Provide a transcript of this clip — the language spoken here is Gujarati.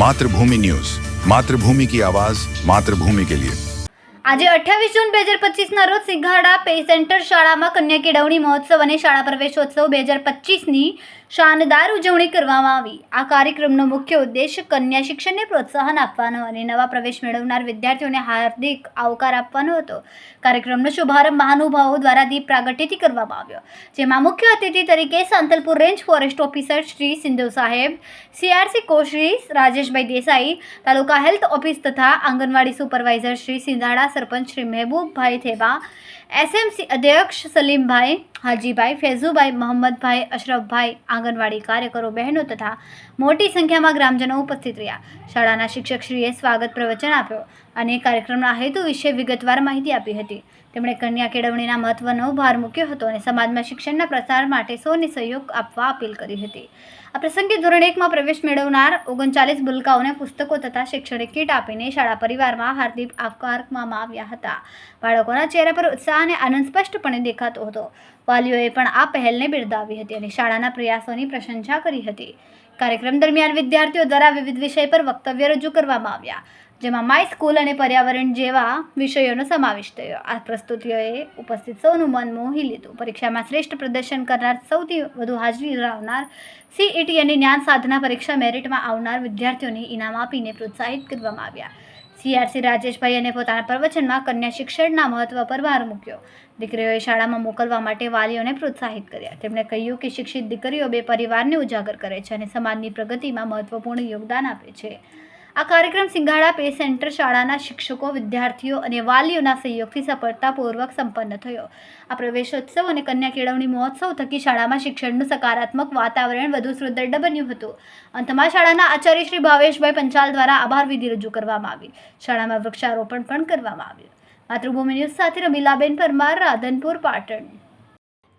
માતૃભૂમિ ન્યૂઝ. માતૃભૂમિ કી આવાઝ માતૃભૂમિ કે લિયે. આજે અઠ્યાવીસ જૂન બે હજાર પચીસના રોજ સિંઘાડા પે સેન્ટર શાળામાં કન્યા કેળવણી મહોત્સવ અને શાળા પ્રવેશોત્સવ બે હજાર પચીસની શાનદાર ઉજવણી કરવામાં આવી. આ કાર્યક્રમનો મુખ્ય ઉદ્દેશ કન્યા શિક્ષણને પ્રોત્સાહન આપવાનો અને નવા પ્રવેશ મેળવનાર વિદ્યાર્થીઓને હાર્દિક આવકાર આપવાનો હતો. કાર્યક્રમનો શુભારંભ મહાનુભાવો દ્વારા દીપ પ્રાગટ્યથી કરવામાં આવ્યો. જેમાં મુખ્ય અતિથિ તરીકે Santalpur range forest officer Shri Sindhu સાહેબ, સીઆરસી કોશ્રી રાજેશભાઈ દેસાઈ, તાલુકા હેલ્થ ઓફિસ તથા anganwadi supervisor Shri Sindhada, sarpanch Shri Mehboobbhai Theba S M C અધ્યક્ષ સલીમભાઈ હાજીભાઈ, ફેઝુભાઈ મોહમ્મદભાઈ, અશરફભાઈ આંગણવાડી કાર્યકરો, બહેનો તથા મોટી સંખ્યામાં ગ્રામજનો ઉપસ્થિત રહ્યા. શાળાના શિક્ષકશ્રીએ સ્વાગત પ્રવચન આપ્યો. અને કાર્યક્રમના હેતુ વિશે વિગતવાર માહિતી આપી હતી. તેમણે કન્યા કેળવણીના મહત્વનો ભાર મૂક્યો હતો અને સમાજમાં શિક્ષણના પ્રસાર માટે સૌને સહયોગ આપવા અપીલ કરી હતી. આ પ્રસંગે ધોરણ એકમાં પ્રવેશ મેળવનાર ઓગણચાલીસ બુલકાઓને પુસ્તકો તથા શૈક્ષણિક કીટ આપીને શાળા પરિવારમાં હાર્દિક આવકારવામાં આવ્યા હતા. બાળકોના ચહેરા પર ઉત્સાહ અને આનંદ સ્પષ્ટપણે દેખાતો હતો. વાલીઓએ પણ આ પહેલને બિરદાવી હતી અને શાળાના પ્રયાસોની પ્રશંસા કરી હતી. કાર્યક્રમ દરમિયાન વિદ્યાર્થીઓ દ્વારા વિવિધ વિષય પર વક્તવ્ય રજૂ કરવામાં આવ્યા. જેમાં માય સ્કૂલ અને પર્યાવરણ જેવા વિષયોનો સમાવેશ થયો. આ પ્રસ્તુતિઓએ ઉપસ્થિત સૌનું મન મોહી લીધું. પરીક્ષામાં શ્રેષ્ઠ પ્રદર્શન કરનાર, સૌથી વધુ હાજરી લાવનાર સીઈટી અને જ્ઞાન સાધના પરીક્ષા મેરિટમાં આવનાર વિદ્યાર્થીઓને ઇનામ આપીને પ્રોત્સાહિત કરવામાં આવ્યા. સીઆરસી રાજેશભાઈ અને પોતાના પ્રવચનમાં કન્યા શિક્ષણના મહત્વ પર ભાર મૂક્યો. દીકરીઓએ શાળામાં મોકલવા માટે વાલીઓને પ્રોત્સાહિત કર્યા. તેમણે કહ્યું કે શિક્ષિત દીકરીઓ બે પરિવારને ઉજાગર કરે છે અને સમાજની પ્રગતિમાં મહત્વપૂર્ણ યોગદાન આપે છે. આ કાર્યક્રમ સિંગાડા પે સેન્ટર શાળાના શિક્ષકો, વિદ્યાર્થીઓ અને વાલીઓના સહયોગથી સફળતાપૂર્વક સંપન્ન થયો. આ પ્રવેશોત્સવ અને કન્યા કેળવણી મહોત્સવ થકી શાળામાં શિક્ષણનું સકારાત્મક વાતાવરણ વધુ સુદૃઢ બન્યું હતું. અંતમાં શાળાના આચાર્ય શ્રી ભાવેશભાઈ પંચાલ દ્વારા આભાર વિધિ રજૂ કરવામાં આવી. શાળામાં વૃક્ષારોપણ પણ કરવામાં આવ્યું. માતૃભૂમિ ન્યૂઝ સાથે રમીલાબેન પરમાર, રાધનપુર, પાટણ.